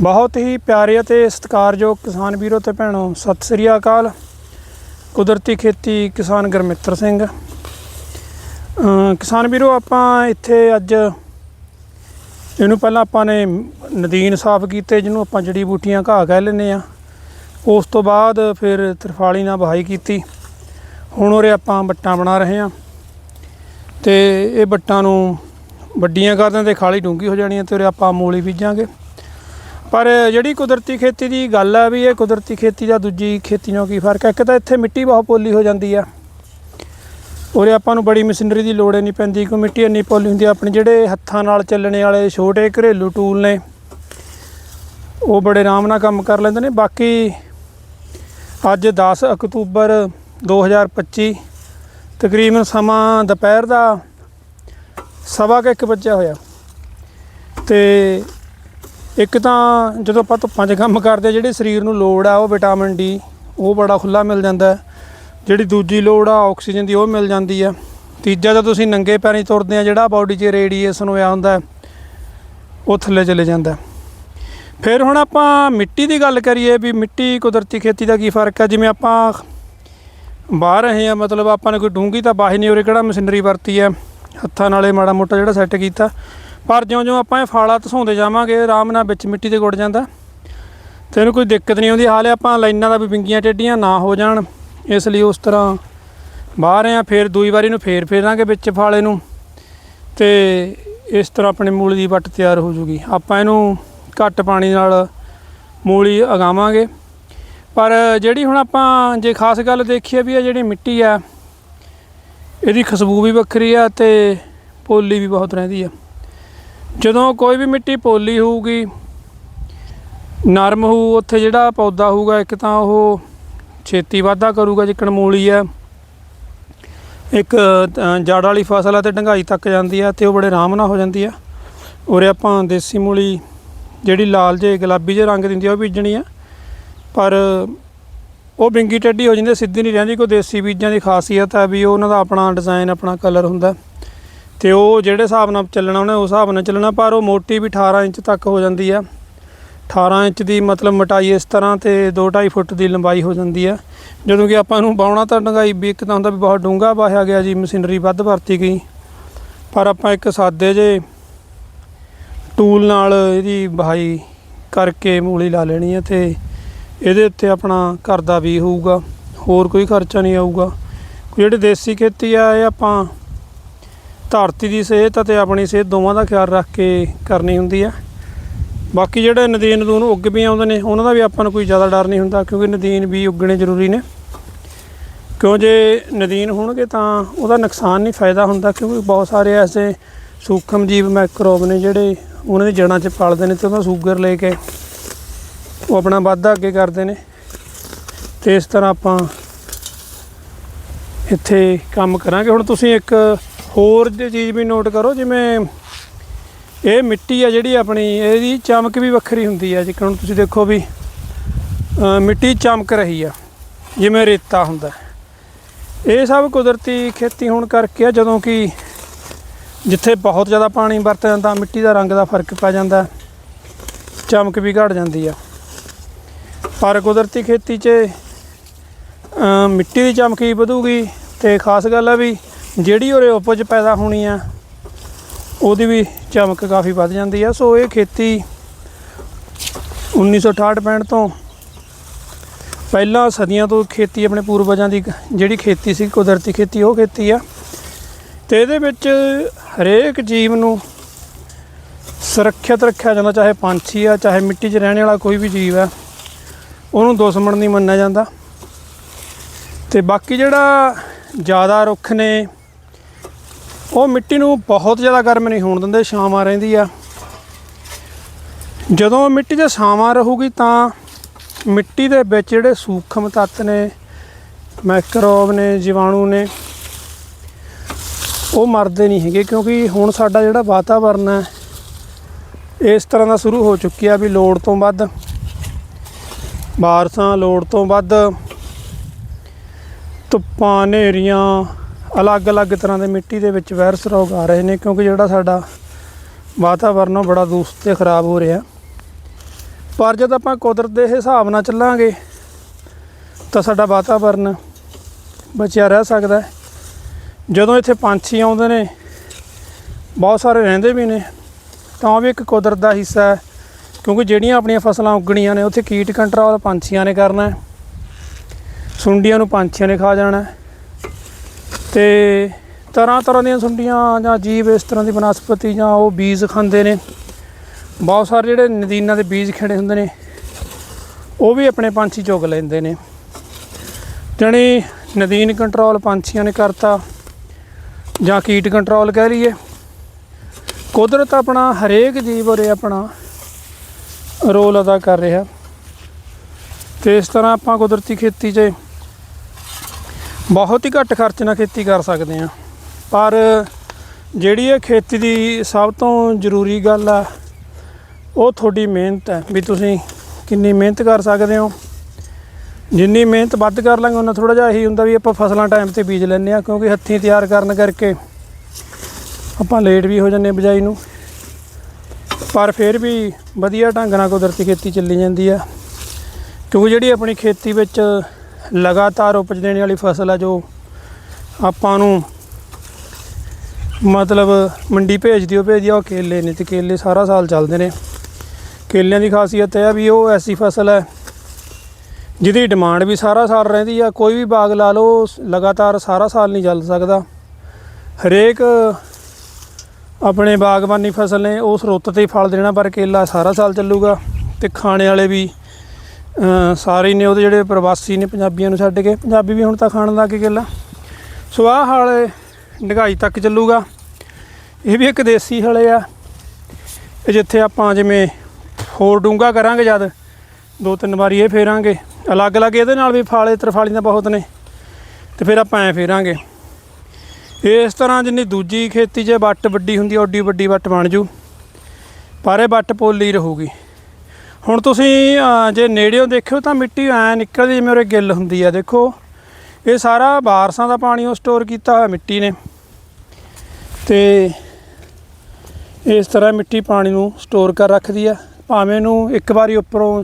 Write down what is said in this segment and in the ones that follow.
ਬਹੁਤ ਹੀ ਪਿਆਰੇ ਅਤੇ ਸਤਿਕਾਰਯੋਗ ਕਿਸਾਨ ਵੀਰੋ ਤੇ ਭੈਣੋ, ਸਤਿ ਸ੍ਰੀ ਅਕਾਲ। ਕੁਦਰਤੀ ਖੇਤੀ ਕਿਸਾਨ ਗੁਰਮਿੱਤਰ ਸਿੰਘ। ਕਿਸਾਨ ਵੀਰੋ, ਆਪਾਂ ਇੱਥੇ ਅੱਜ ਇਹਨੂੰ ਪਹਿਲਾਂ ਆਪਾਂ ਨੇ ਨਦੀਨ ਸਾਫ਼ ਕੀਤੇ, ਜਿਹਨੂੰ ਆਪਾਂ ਜੜੀ ਬੂਟੀਆਂ ਘਾਹ ਕਹਿ ਲੈਂਦੇ ਆ ਉਸ ਤੋਂ ਬਾਅਦ ਫਿਰ ਤਰਫਾਲੀ ਨਾਲ ਵਹਾਈ ਕੀਤੀ। ਹੁਣ ਉਰੇ ਆਪਾਂ ਬੱਟਾਂ ਬਣਾ ਰਹੇ ਆ ਤੇ ਇਹ ਬੱਟਾਂ ਨੂੰ ਵੱਡੀਆਂ ਕਰ 'ਤੇ ਖਾਲੀ ਡੂੰਗੀ ਹੋ ਜਾਣੀ ਹੈ ਤੇ ਉਰੇ ਆਪਾਂ ਮੂਲੀ ਬੀਜਾਂਗੇ। ਪਰ ਜਿਹੜੀ ਕੁਦਰਤੀ ਖੇਤੀ ਦੀ ਗੱਲ ਆ ਵੀ ਇਹ ਕੁਦਰਤੀ ਖੇਤੀ ਦਾ ਦੂਜੀ ਖੇਤੀ ਨਾਲੋਂ ਕੀ ਫ਼ਰਕ ਹੈ ਇੱਕ ਤਾਂ ਇੱਥੇ ਮਿੱਟੀ ਬਹੁਤ ਪੋਲੀ ਹੋ ਜਾਂਦੀ ਆ। ਉਰੇ ਆਪਾਂ ਨੂੰ ਬੜੀ ਮਸ਼ੀਨਰੀ ਦੀ ਲੋੜ ਹੀ ਨਹੀਂ ਪੈਂਦੀ ਕਿਉਂ ਮਿੱਟੀ ਇੰਨੀ ਪੋਲੀ ਹੁੰਦੀ ਆ। ਆਪਣੇ ਜਿਹੜੇ ਹੱਥਾਂ ਨਾਲ ਚੱਲਣੇ ਵਾਲੇ ਛੋਟੇ ਘਰੇਲੂ ਟੂਲ ਨੇ, ਉਹ ਬੜੇ ਆਰਾਮ ਨਾਲ ਕੰਮ ਕਰ ਲੈਂਦੇ ਨੇ। ਬਾਕੀ ਅੱਜ 10 ਅਕਤੂਬਰ 2025 ਤਕਰੀਬਨ ਸਮਾਂ ਦੁਪਹਿਰ ਦਾ ਸਵਾ ਕੁ ਇੱਕ ਵੱਜਿਆ ਹੋਇਆ। ਤੇ ਇੱਕ ਤਾਂ ਜਦੋਂ ਆਪਾਂ ਧੁੱਪਾਂ 'ਚ ਕੰਮ ਕਰਦੇ ਜਿਹੜੇ ਸਰੀਰ ਨੂੰ ਲੋੜ ਆ, ਉਹ ਵਿਟਾਮਿਨ ਡੀ, ਉਹ ਬੜਾ ਖੁੱਲਾ ਮਿਲ ਜਾਂਦਾ ਜਿਹੜੀ ਦੂਜੀ ਲੋੜ ਆ, ਆਕਸੀਜਨ ਦੀ, ਉਹ ਮਿਲ ਜਾਂਦੀ ਆ ਤੀਜਾ ਜਦੋਂ ਤੁਸੀਂ ਨੰਗੇ ਪੈਰੀਂ ਤੁਰਦੇ ਆ, ਜਿਹੜਾ ਬਾਡੀ 'ਚ ਰੇਡੀਏਸ਼ਨ ਹੋਇਆ ਹੁੰਦਾ ਉਹ ਥੱਲੇ ਚਲੇ ਜਾਂਦਾ ਫਿਰ ਹੁਣ ਆਪਾਂ ਮਿੱਟੀ ਦੀ ਗੱਲ ਕਰੀਏ ਵੀ ਮਿੱਟੀ, ਕੁਦਰਤੀ ਖੇਤੀ ਦਾ ਕੀ ਫ਼ਰਕ ਹੈ? ਜਿਵੇਂ ਆਪਾਂ ਬਾਹਰ ਰਹੇ ਆ, ਮਤਲਬ ਆਪਾਂ ਨੇ ਕੋਈ ਡੂੰਗੀ ਤਾਂ ਬਾਹੀ ਨਹੀਂ, ਉਰੇ ਕਿਹੜਾ ਮਸ਼ੀਨਰੀ ਵਰਤੀ ਹੈ? ਹੱਥਾਂ ਨਾਲੇ ਮਾੜਾ ਮੋਟਾ ਜਿਹੜਾ ਸੈੱਟ ਕੀਤਾ। ਪਰ ਜਿਉਂ-ਜਿਉਂ ਆਪਾਂ ਇਹ ਫਾਲਾ ਧਸਾਉਂਦੇ ਜਾਵਾਂਗੇ, ਆਰਾਮ ਨਾਲ ਵਿੱਚ ਮਿੱਟੀ ਤੇ ਗੁੜ ਜਾਂਦਾ। ਤੇ ਇਹਨੂੰ ਕੋਈ ਦਿੱਕਤ ਨਹੀਂ ਆਉਂਦੀ। ਹਾਲੇ ਆਪਾਂ ਲਾਈਨਾਂ ਦਾ ਵੀ ਵਿੰਗੀਆਂ ਟੇਡੀਆਂ ਨਾ ਹੋ ਜਾਣ। ਇਸ ਲਈ ਉਸ ਤਰ੍ਹਾਂ ਬਾਹਰ ਆ ਫਿਰ ਦੂਈ ਵਾਰੀ ਨੂੰ ਫੇਰ ਫੇਰਾਂਗੇ ਵਿੱਚ ਫਾਲੇ ਨੂੰ। ਤੇ ਇਸ ਤਰ੍ਹਾਂ ਆਪਣੀ ਮੂਲੀ ਦੀ ਵੱਟ ਤਿਆਰ ਹੋ ਜੂਗੀ। ਆਪਾਂ ਇਹਨੂੰ ਘੱਟ ਪਾਣੀ ਨਾਲ ਮੂਲੀ ਉਗਾਵਾਂਗੇ ਪਰ ਜਿਹੜੀ ਹੁਣ ਆਪਾਂ ਜੇ ਖਾਸ ਗੱਲ ਦੇਖੀਏ ਵੀ ਇਹ ਜਿਹੜੀ ਮਿੱਟੀ ਆ, ਇਹਦੀ ਖੁਸ਼ਬੂ ਵੀ ਵੱਖਰੀ ਆ ਤੇ ਪੋਲੀ ਵੀ ਬਹੁਤ ਰਹਿੰਦੀ ਆ। ਜਦੋਂ ਕੋਈ ਵੀ ਮਿੱਟੀ ਪੋਲੀ ਹੋਊਗੀ, ਨਰਮ ਹੋਊ, ਉੱਥੇ ਜਿਹੜਾ ਪੌਦਾ ਹੋਊਗਾ, ਇੱਕ ਤਾਂ ਉਹ ਛੇਤੀ ਵਾਧਾ ਕਰੂਗਾ, ਜਿੱਕਣ ਮੂਲੀ ਹੈ। ਇੱਕ ਜੜ ਵਾਲੀ ਫਸਲ ਆ ਤੇ ਡੰਗਾਈ ਤੱਕ ਜਾਂਦੀ ਆ, ਤੇ ਉਹ ਬੜੇ ਆਰਾਮ ਨਾਲ ਹੋ ਜਾਂਦੀ ਆ। ਉਰੇ ਆਪਾਂ ਦੇਸੀ ਮੂਲੀ, ਜਿਹੜੀ ਲਾਲ ਜੇ ਗੁਲਾਬੀ ਜੇ ਰੰਗ ਦਿੰਦੀ ਆ, ਉਹ ਬੀਜਣੀ ਆ। ਪਰ ਉਹ ਬਿੰਗੀ ਟੱਡੀ ਹੋ ਜਾਂਦੀ ਸਿੱਧੀ ਨਹੀਂ ਰਹਿੰਦੀ, ਕੋਈ ਦੇਸੀ ਬੀਜਾਂ ਦੀ ਖਾਸੀਅਤ ਹੈ ਵੀ ਉਹਨਾਂ ਦਾ ਆਪਣਾ ਡਿਜ਼ਾਈਨ ਆਪਣਾ ਕਲਰ ਹੁੰਦਾ। ਤੇ ਉਹ ਜਿਹੜੇ ਹਿਸਾਬ ਨਾਲ ਚੱਲਣਾ ਉਹਨੇ ਉਸ ਹਿਸਾਬ ਨਾਲ ਚੱਲਣਾ, ਪਰ ਉਹ ਮੋਟੀ ਵੀ 18 ਇੰਚ ਤੱਕ ਹੋ ਜਾਂਦੀ ਆ। 18 ਇੰਚ ਦੀ ਮਤਲਬ ਮੋਟਾਈ ਇਸ ਤਰ੍ਹਾਂ ਤੇ 2.5 ਫੁੱਟ ਦੀ ਲੰਬਾਈ ਹੋ ਜਾਂਦੀ ਆ। ਜਦੋਂ ਕਿ ਆਪਾਂ ਨੂੰ ਬਾਉਣਾ ਤਾਂ ਡੰਗਾਈ ਵੀ ਇੱਕ ਤਾਂ ਹੁੰਦਾ ਵੀ ਬਹੁਤ ਡੂੰਘਾ ਵਾਹਿਆ ਗਿਆ ਜੀ, ਮਸ਼ੀਨਰੀ ਵੱਧ ਵਰਤੀ ਗਈ। ਪਰ ਆਪਾਂ ਇੱਕ ਸਾਦੇ ਜੇ ਟੂਲ ਨਾਲ ਇਹਦੀ ਬਹਾਈ ਕਰਕੇ ਮੂਲੀ ਲਾ ਲੈਣੀ ਹੈ ਤੇ ਇਹਦੇ ਉੱਤੇ ਆਪਣਾ ਘਰ ਦਾ ਵੀ ਹੋਊਗਾ, ਹੋਰ ਕੋਈ ਖਰਚਾ ਨਹੀਂ ਆਊਗਾ। ਜਿਹੜੀ ਦੇਸੀ ਖੇਤੀ ਆ, ਇਹ ਆਪਾਂ ਧਰਤੀ ਦੀ ਸਿਹਤ ਅਤੇ ਆਪਣੀ ਸਿਹਤ ਦੋਵਾਂ ਦਾ ਖਿਆਲ ਰੱਖ ਕੇ ਕਰਨੀ ਹੁੰਦੀ ਆ। ਬਾਕੀ ਜਿਹੜੇ ਨਦੀਨ ਨੂੰ ਉੱਗ ਵੀ ਆਉਂਦੇ ਨੇ, ਉਹਨਾਂ ਦਾ ਵੀ ਆਪਾਂ ਨੂੰ ਕੋਈ ਜ਼ਿਆਦਾ ਡਰ ਨਹੀਂ ਹੁੰਦਾ, ਕਿਉਂਕਿ ਨਦੀਨ ਵੀ ਉੱਗਣੇ ਜ਼ਰੂਰੀ ਨੇ। ਕਿਉਂ ਜੇ ਨਦੀਨ ਹੋਣਗੇ ਤਾਂ ਉਹਦਾ ਨੁਕਸਾਨ ਨਹੀਂ ਫਾਇਦਾ ਹੁੰਦਾ, ਕਿਉਂਕਿ ਬਹੁਤ ਸਾਰੇ ਐਸੇ ਸੂਖਮ ਜੀਵ ਮੈਕਰੋਬ ਨੇ ਜਿਹੜੇ ਉਹਨਾਂ ਦੀ ਜੜ੍ਹਾਂ 'ਚ ਪਲਦੇ ਨੇ ਤੇ ਉਹਦਾ ਸ਼ੂਗਰ ਲੈ ਕੇ ਉਹ ਆਪਣਾ ਵਾਧਾ ਅੱਗੇ ਕਰਦੇ ਨੇ। ਤੇ ਇਸ ਤਰ੍ਹਾਂ ਆਪਾਂ ਇੱਥੇ ਕੰਮ ਕਰਾਂਗੇ। ਹੁਣ ਤੁਸੀਂ ਇੱਕ ਹੋਰ ਜੇ ਚੀਜ਼ ਵੀ ਨੋਟ ਕਰੋ, ਜਿਵੇਂ ਇਹ ਮਿੱਟੀ ਆ ਜਿਹੜੀ ਆਪਣੀ, ਇਹਦੀ ਚਮਕ ਵੀ ਵੱਖਰੀ ਹੁੰਦੀ ਆ। ਜਿਵੇਂ ਹੁਣ ਤੁਸੀਂ ਦੇਖੋ ਵੀ ਮਿੱਟੀ ਚਮਕ ਰਹੀ ਆ, ਜਿਵੇਂ ਰੇਤਾ ਹੁੰਦਾ। ਇਹ ਸਭ ਕੁਦਰਤੀ ਖੇਤੀ ਹੋਣ ਕਰਕੇ ਆ, ਜਦੋਂ ਕਿ ਜਿੱਥੇ ਬਹੁਤ ਜ਼ਿਆਦਾ ਪਾਣੀ ਵਰਤਿਆ ਜਾਂਦਾ, ਮਿੱਟੀ ਦਾ ਰੰਗ ਦਾ ਫ਼ਰਕ ਪੈ ਜਾਂਦਾ, ਚਮਕ ਵੀ ਘਟ ਜਾਂਦੀ ਆ। ਪਰ ਕੁਦਰਤੀ ਖੇਤੀ 'ਚ ਮਿੱਟੀ ਦੀ ਚਮਕ ਹੀ ਵਧੂਗੀ, ਤੇ ਖਾਸ ਗੱਲ ਆ ਵੀ ਜਿਹੜੀ ਉਹਦੇ ਉਪਜ ਪੈਦਾ ਹੋਣੀ ਆ, ਉਹਦੀ ਵੀ ਚਮਕ ਕਾਫੀ ਵੱਧ ਜਾਂਦੀ ਆ। ਸੋ ਇਹ ਖੇਤੀ 1968 ਤੋਂ ਪਹਿਲਾਂ ਸਦੀਆਂ ਤੋਂ ਖੇਤੀ ਆਪਣੇ ਪੂਰਵਜਾਂ ਦੀ ਜਿਹੜੀ ਖੇਤੀ ਸੀ, ਕੁਦਰਤੀ ਖੇਤੀ, ਉਹ ਖੇਤੀ ਆ। ਤੇ ਇਹਦੇ ਵਿੱਚ ਹਰੇਕ ਜੀਵ ਨੂੰ ਸੁਰੱਖਿਅਤ ਰੱਖਿਆ ਜਾਂਦਾ, ਚਾਹੇ ਪੰਛੀ ਆ, ਚਾਹੇ ਮਿੱਟੀ 'ਚ ਰਹਿਣ ਵਾਲਾ ਕੋਈ ਵੀ ਜੀਵ ਆ, ਉਹਨੂੰ ਦੁਸ਼ਮਣ ਨਹੀਂ ਮੰਨਿਆ ਜਾਂਦਾ। ਤੇ ਬਾਕੀ ਜਿਹੜਾ ਜ਼ਿਆਦਾ ਰੁੱਖ ਨੇ ਉਹ ਮਿੱਟੀ ਨੂੰ ਬਹੁਤ ਜ਼ਿਆਦਾ ਗਰਮ ਨਹੀਂ ਹੋਣ ਦਿੰਦੇ, ਛਾਵਾਂ ਰਹਿੰਦੀ ਆ। ਜਦੋਂ ਮਿੱਟੀ 'ਚ ਛਾਵਾਂ ਰਹੂਗੀ ਤਾਂ ਮਿੱਟੀ ਦੇ ਵਿੱਚ ਜਿਹੜੇ ਸੂਖਮ ਤੱਤ ਨੇ ਮੈਕਰੋਬ ਨੇ, ਜੀਵਾਣੂ ਨੇ, ਉਹ ਮਰਦੇ ਨਹੀਂ ਹੈਗੇ ਕਿਉਂਕਿ ਹੁਣ ਸਾਡਾ ਜਿਹੜਾ ਵਾਤਾਵਰਨ ਹੈ, ਇਸ ਤਰ੍ਹਾਂ ਦਾ ਸ਼ੁਰੂ ਹੋ ਚੁੱਕਿਆ ਵੀ ਲੋੜ ਤੋਂ ਵੱਧ, ਬਾਰਸਾਂ ਲੋੜ ਤੋਂ ਵੱਧ, ਧੁੱਪਾਂ, ਹਨੇਰੀਆਂ ਅਲੱਗ-ਅਲੱਗ ਤਰ੍ਹਾਂ ਦੇ ਮਿੱਟੀ ਦੇ ਵਿੱਚ ਵਾਇਰਸ ਰੋਗ ਆ ਰਹੇ ਨੇ, ਕਿਉਂਕਿ ਜਿਹੜਾ ਸਾਡਾ ਵਾਤਾਵਰਨ ਉਹ ਬੜਾ ਦੂਸ਼ਿਤ ਤੇ ਖਰਾਬ ਹੋ ਰਿਹਾ। ਪਰ ਜਦ ਆਪਾਂ ਕੁਦਰਤ ਦੇ ਹਿਸਾਬ ਨਾਲ ਚੱਲਾਂਗੇ, ਤਾਂ ਸਾਡਾ ਵਾਤਾਵਰਨ ਬਚਿਆ ਰਹਿ ਸਕਦਾ ਹੈ। ਜਦੋਂ ਇੱਥੇ ਪੰਛੀ ਆਉਂਦੇ ਨੇ, ਬਹੁਤ ਸਾਰੇ ਰਹਿੰਦੇ ਵੀ ਨੇ, ਤਾਂ ਉਹ ਵੀ ਇੱਕ ਕੁਦਰਤ ਦਾ ਹਿੱਸਾ ਹੈ, ਕਿਉਂਕਿ ਜਿਹੜੀਆਂ ਆਪਣੀਆਂ ਫਸਲਾਂ ਉੱਗਣੀਆਂ ਨੇ, ਉੱਥੇ ਕੀਟ ਕੰਟਰੋਲ ਪੰਛੀਆਂ ਨੇ ਕਰਨਾ ਸੁੰਡੀਆਂ ਨੂੰ ਪੰਛੀਆਂ ਨੇ ਖਾ ਜਾਣਾ ਤੇ ਤਰ੍ਹਾਂ ਤਰ੍ਹਾਂ ਦੀਆਂ ਸੁੰਡੀਆਂ ਜਾਂ ਜੀਵ ਇਸ ਤਰ੍ਹਾਂ ਦੀ ਬਨਸਪਤੀ ਜਾਂ ਉਹ ਬੀਜ ਖਾਂਦੇ ਨੇ। ਬਹੁਤ ਸਾਰੇ ਜਿਹੜੇ ਨਦੀਨਾਂ ਦੇ ਬੀਜ ਖੜੇ ਹੁੰਦੇ ਨੇ, ਉਹ ਵੀ ਆਪਣੇ ਪੰਛੀ ਚੁਗ ਲੈਂਦੇ ਨੇ। ਜਾਣੀ ਨਦੀਨ ਕੰਟਰੋਲ ਪੰਛੀਆਂ ਨੇ ਕਰਤਾ, ਜਾਂ ਕੀਟ ਕੰਟਰੋਲ ਕਹਿ ਲਈਏ। ਕੁਦਰਤ ਆਪਣਾ ਹਰੇਕ ਜੀਵ ਉਰੇ ਆਪਣਾ ਰੋਲ ਅਦਾ ਕਰ ਰਿਹਾ। ਤੇ ਇਸ ਤਰ੍ਹਾਂ ਆਪਾਂ ਕੁਦਰਤੀ ਖੇਤੀ 'ਚ ਬਹੁਤ ਹੀ ਘੱਟ ਖਰਚ ਨਾਲ ਖੇਤੀ ਕਰ ਸਕਦੇ ਹਾਂ। ਪਰ ਜਿਹੜੀ ਇਹ ਖੇਤੀ ਦੀ ਸਭ ਤੋਂ ਜ਼ਰੂਰੀ ਗੱਲ ਆ, ਉਹ ਤੁਹਾਡੀ ਮਿਹਨਤ ਹੈ ਵੀ ਤੁਸੀਂ ਕਿੰਨੀ ਮਿਹਨਤ ਕਰ ਸਕਦੇ ਹੋ। ਜਿੰਨੀ ਮਿਹਨਤ ਵੱਧ ਕਰ ਲਾਂਗੇ, ਉਹਨਾਂ ਥੋੜਾ ਜਿਹਾ ਇਹੀ ਹੁੰਦਾ ਵੀ ਆਪਾਂ ਫਸਲਾਂ ਟਾਈਮ ਤੇ ਬੀਜ ਲੈਂਦੇ ਆ ਕਿਉਂਕਿ ਹੱਥੀਂ ਤਿਆਰ ਕਰਨ ਕਰਕੇ ਆਪਾਂ ਲੇਟ ਵੀ ਹੋ ਜਾਂਦੇ ਹਾਂ ਬਿਜਾਈ ਨੂੰ। ਪਰ ਫਿਰ ਵੀ ਵਧੀਆ ਢੰਗ ਨਾਲ ਕੁਦਰਤੀ ਖੇਤੀ ਚੱਲੀ ਜਾਂਦੀ ਆ। ਕਿਉਂਕਿ ਜਿਹੜੀ ਆਪਣੀ ਖੇਤੀ ਵਿੱਚ ਲਗਾਤਾਰ ਉਪਜ ਦੇਣ ਵਾਲੀ ਫਸਲ ਆ ਜੋ ਆਪਾਂ ਨੂੰ ਮਤਲਬ ਮੰਡੀ ਭੇਜ ਦਿਓ ਭੇਜਦੀ ਦਿਓ ਉਹ ਕੇਲੇ ਨੇ ਤੇ ਕੇਲੇ ਸਾਰਾ ਸਾਲ ਚੱਲਦੇ ਨੇ। ਕੇਲਿਆਂ ਦੀ ਖਾਸੀਅਤ ਇਹ ਆ ਵੀ ਉਹ ਐਸੀ ਫਸਲ ਹੈ ਜਿਹਦੀ ਡਿਮਾਂਡ ਵੀ ਸਾਰਾ ਸਾਲ ਰਹਿੰਦੀ ਆ, ਕੋਈ ਵੀ ਬਾਗ ਲਾ ਲਓ, ਲਗਾਤਾਰ ਸਾਰਾ ਸਾਲ ਨਹੀਂ ਚੱਲ ਸਕਦਾ। ਹਰੇਕ ਆਪਣੇ ਬਾਗਬਾਨੀ ਫਸਲ ਨੇ ਉਸ ਰੁੱਤ ਤੇ ਹੀ ਫਲ ਦੇਣਾ, ਪਰ ਕੇਲਾ ਸਾਰਾ ਸਾਲ ਚੱਲੂਗਾ ਤੇ ਖਾਣੇ ਵਾਲੇ ਵੀ ਸਾਰੇ ਨੇ ਉਹਦੇ ਜਿਹੜੇ ਪ੍ਰਵਾਸੀ ਨੇ ਪੰਜਾਬੀਆਂ ਨੂੰ ਛੱਡ ਕੇ, ਪੰਜਾਬੀ ਵੀ ਹੁਣ ਤਾਂ ਖਾਣ ਲੱਗ ਗਏ ਕੇਲਾ ਸੋ ਆਹ ਹਾਲੇ ਢਗਾਈ ਤੱਕ ਚੱਲੂਗਾ। ਇਹ ਵੀ ਇੱਕ ਦੇਸੀ ਹਲੇ ਆ। ਜਿੱਥੇ ਆਪਾਂ ਜਿਵੇਂ ਹੋਰ ਡੂੰਗਾ ਕਰਾਂਗੇ ਜਦ, ਦੋ ਤਿੰਨ ਵਾਰੀ ਇਹ ਫੇਰਾਂਗੇ। ਅਲੱਗ-ਅਲੱਗ ਇਹਦੇ ਨਾਲ ਵੀ ਫਾਲੇ ਤਰਫਾਲੀਆਂ ਬਹੁਤ ਨੇ। ਤੇ ਫਿਰ ਆਪਾਂ ਐ ਫੇਰਾਂਗੇ। ਇਸ ਤਰ੍ਹਾਂ ਜਿੰਨੀ ਦੂਜੀ ਖੇਤੀ 'ਚ ਵੱਟ ਵੱਡੀ ਹੁੰਦੀ ਓਡੀ ਵੱਡੀ ਵੱਟ ਬਣ ਜੂ। ਪਰ ਇਹ ਵੱਟ ਪੋਲੀ ਰਹੂਗੀ। ਹੁਣ ਤੁਸੀਂ ਜੇ ਨੇੜਿਓਂ ਦੇਖਿਓ ਤਾਂ ਮਿੱਟੀ ਐ ਨਿਕਲਦੀ ਜਿਵੇਂ ਉਰੇ ਗਿੱਲ ਹੁੰਦੀ ਆ, ਦੇਖੋ। ਇਹ ਸਾਰਾ ਬਾਰਸਾਂ ਦਾ ਪਾਣੀ ਉਹ ਸਟੋਰ ਕੀਤਾ ਹੋਇਆ ਮਿੱਟੀ ਨੇ। ਤੇ ਇਸ ਤਰ੍ਹਾਂ ਮਿੱਟੀ ਪਾਣੀ ਨੂੰ ਸਟੋਰ ਕਰ ਰੱਖਦੀ ਆ। ਭਾਵੇਂ ਇਹਨੂੰ ਇੱਕ ਵਾਰੀ ਉੱਪਰੋਂ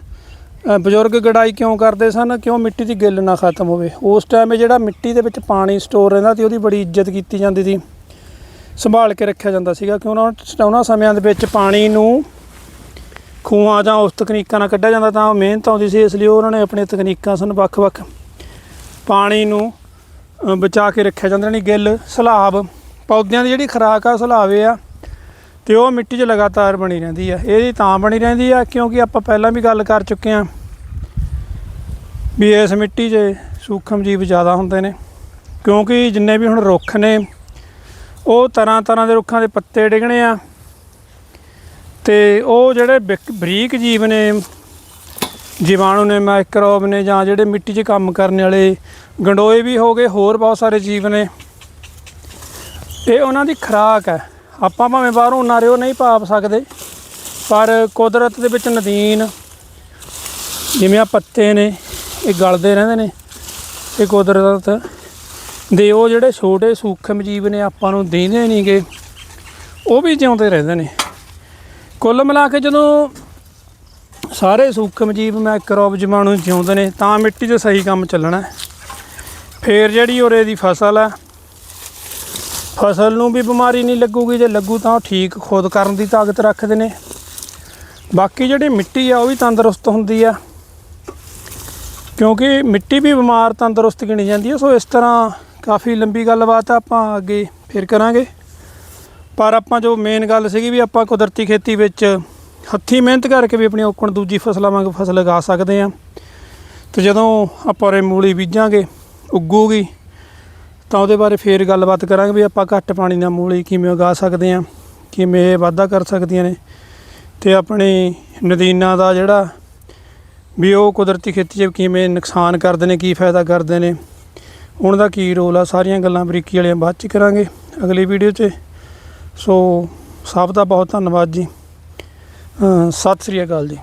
ਬਜ਼ੁਰਗ ਗੜਾਈ ਕਿਉਂ ਕਰਦੇ ਸਨ? ਕਿਉਂ ਮਿੱਟੀ ਦੀ ਗਿੱਲ ਨਾ ਖਤਮ ਹੋਵੇ? ਉਸ ਟਾਈਮ ਜਿਹੜਾ ਮਿੱਟੀ ਦੇ ਵਿੱਚ ਪਾਣੀ ਸਟੋਰ ਰਹਿੰਦਾ ਤੇ ਉਹਦੀ ਬੜੀ ਇੱਜ਼ਤ ਕੀਤੀ ਜਾਂਦੀ ਸੀ। ਸੰਭਾਲ ਕੇ ਰੱਖਿਆ ਜਾਂਦਾ ਸੀਗਾ, ਕਿਉਂ ਉਹਨਾਂ ਉਹਨਾਂ ਸਮਿਆਂ ਦੇ ਵਿੱਚ ਪਾਣੀ ਨੂੰ ਖੂਹਾਂ ਜਾਂ ਉਸ ਤਕਨੀਕਾਂ ਨਾਲ ਕੱਢਿਆ ਜਾਂਦਾ ਤਾਂ ਮਿਹਨਤ ਆਉਂਦੀ ਸੀ, ਇਸ ਲਈ ਉਹਨਾਂ ਨੇ ਆਪਣੀਆਂ ਤਕਨੀਕਾਂ ਸਨ ਵੱਖ-ਵੱਖ ਪਾਣੀ ਨੂੰ ਬਚਾ ਕੇ ਰੱਖਿਆ ਜਾਂਦਾ ਨਹੀਂ ਗਿੱਲ, ਸਲਾਬ, ਪੌਦਿਆਂ ਦੀ ਜਿਹੜੀ ਖੁਰਾਕ ਆ ਸਲਾਵੇ ਆ, ਤੇ ਉਹ ਮਿੱਟੀ 'ਚ ਲਗਾਤਾਰ ਬਣੀ ਰਹਿੰਦੀ ਆ। ਇਹਦੀ ਤਾਂ ਬਣੀ ਰਹਿੰਦੀ ਆ, ਕਿਉਂਕਿ ਆਪਾਂ ਪਹਿਲਾਂ ਵੀ ਗੱਲ ਕਰ ਚੁੱਕੇ ਆ ਵੀ ਇਸ ਮਿੱਟੀ 'ਚ ਸੂਖਮ ਜੀਵ ਜ਼ਿਆਦਾ ਹੁੰਦੇ ਨੇ, ਕਿਉਂਕਿ ਜਿੰਨੇ ਵੀ ਹੁਣ ਰੁੱਖ ਨੇ, ਉਹ ਤਰ੍ਹਾਂ ਤਰ੍ਹਾਂ ਦੇ ਰੁੱਖਾਂ ਦੇ ਪੱਤੇ ਡਿੱਗਣੇ ਆ ਤੇ ਉਹ ਜਿਹੜੇ ਬਿਕ- ਬਰੀਕ ਜੀਵ ਨੇ, ਜੀਵਾਣੂ ਨੇ, ਮਾਈਕਰੋਬ ਨੇ ਜਾਂ ਜਿਹੜੇ ਮਿੱਟੀ 'ਚ ਕੰਮ ਕਰਨ ਵਾਲੇ ਗੰਡੋਏ ਵੀ ਹੋ ਗਏ, ਹੋਰ ਬਹੁਤ ਸਾਰੇ ਜੀਵ ਨੇ। ਇਹ ਉਹਨਾਂ ਦੀ ਖੁਰਾਕ ਹੈ। ਆਪਾਂ ਭਾਵੇਂ ਬਾਹਰੋਂ ਨਾਰਿਓ ਨਹੀਂ ਪਾਪ ਸਕਦੇ। ਪਰ ਕੁਦਰਤ ਦੇ ਵਿੱਚ ਨਦੀਨ ਜਿਵੇਂ ਆ ਪੱਤੇ ਨੇ, ਇਹ ਗਲਦੇ ਰਹਿੰਦੇ ਨੇ, ਇਹ ਕੁਦਰਤ ਦੇ ਉਹ ਜਿਹੜੇ ਛੋਟੇ ਸੂਖਮ ਜੀਵ ਨੇ, ਆਪਾਂ ਨੂੰ ਦੀਂਦੇ ਨਹੀਂਗੇ ਉਹ ਵੀ ਜਿਉਂਦੇ ਰਹਿੰਦੇ ਨੇ। ਕੁੱਲ ਮਿਲਾ ਕੇ ਜਦੋਂ ਸਾਰੇ ਸੂਖਮ ਜੀਵ ਮਾਈਕਰੋਬ ਜਮਾਣੂ ਜਿਉਂਦੇ ਨੇ, ਤਾਂ ਮਿੱਟੀ 'ਚ ਸਹੀ ਕੰਮ ਚੱਲਣਾ ਹੈ। ਫੇਰ ਜਿਹੜੀ ਉਰੇ ਦੀ ਫਸਲ ਹੈ, ਫਸਲ ਨੂੰ ਵੀ ਬਿਮਾਰੀ ਨਹੀਂ ਲੱਗੂਗੀ, ਜੇ ਲੱਗੂ ਤਾਂ ਉਹ ਠੀਕ ਖੁਦ ਕਰਨ ਦੀ ਤਾਕਤ ਰੱਖਦੇ ਨੇ। ਬਾਕੀ ਜਿਹੜੀ ਮਿੱਟੀ ਆ, ਉਹ ਵੀ ਤੰਦਰੁਸਤ ਹੁੰਦੀ ਆ। ਕਿਉਂਕਿ ਮਿੱਟੀ ਵੀ ਬਿਮਾਰ ਤੰਦਰੁਸਤ ਗਿਣੀ ਜਾਂਦੀ ਹੈ ਸੋ ਇਸ ਤਰ੍ਹਾਂ ਕਾਫੀ ਲੰਬੀ ਗੱਲਬਾਤ ਆ, ਆਪਾਂ ਅੱਗੇ ਫਿਰ ਕਰਾਂਗੇ। ਪਰ ਆਪਾਂ ਜੋ ਮੇਨ ਗੱਲ ਸੀਗੀ ਵੀ ਆਪਾਂ ਕੁਦਰਤੀ ਖੇਤੀ ਵਿੱਚ ਹੱਥੀਂ ਮਿਹਨਤ ਕਰਕੇ ਵੀ ਆਪਣੀ ਔਕਣ ਦੂਜੀ ਫਸਲਾਂ ਵਾਂਗ ਫਸਲ ਲਗਾ ਸਕਦੇ ਆ ਤੇ ਜਦੋਂ ਆਪਾਂ ਰੇ ਮੂਲੀ ਬੀਜਾਂਗੇ, ਉੱਗੂਗੀ, ਤਾਂ ਉਹਦੇ ਬਾਰੇ ਫੇਰ ਗੱਲਬਾਤ ਕਰਾਂਗੇ ਵੀ ਆਪਾਂ ਘੱਟ ਪਾਣੀ ਨਾਲ ਮੂਲੀ ਕਿਵੇਂ ਉਗਾ ਸਕਦੇ ਆ ਕਿਵੇਂ ਇਹ ਵਾਧਾ ਕਰ ਸਕਦੀਆਂ ਨੇ। ਤੇ ਆਪਣੇ ਨਦੀਨਾਂ ਦਾ ਜਿਹੜਾ ਵੀ ਉਹ ਕੁਦਰਤੀ ਖੇਤੀ 'ਚ ਕਿਵੇਂ ਨੁਕਸਾਨ ਕਰਦੇ ਨੇ, ਕੀ ਫਾਇਦਾ ਕਰਦੇ ਨੇ ਉਹਨਾਂ ਦਾ ਕੀ ਰੋਲ ਆ, ਸਾਰੀਆਂ ਗੱਲਾਂ ਬਰੀਕੀ ਵਾਲੀਆਂ ਬਾਅਦ 'ਚ ਕਰਾਂਗੇ। ਅਗਲੀ ਵੀਡੀਓ 'ਚ ਸੋ ਸਭ ਦਾ ਬਹੁਤ ਧੰਨਵਾਦ ਜੀ। ਸਤਿ ਸ੍ਰੀ ਅਕਾਲ ਜੀ।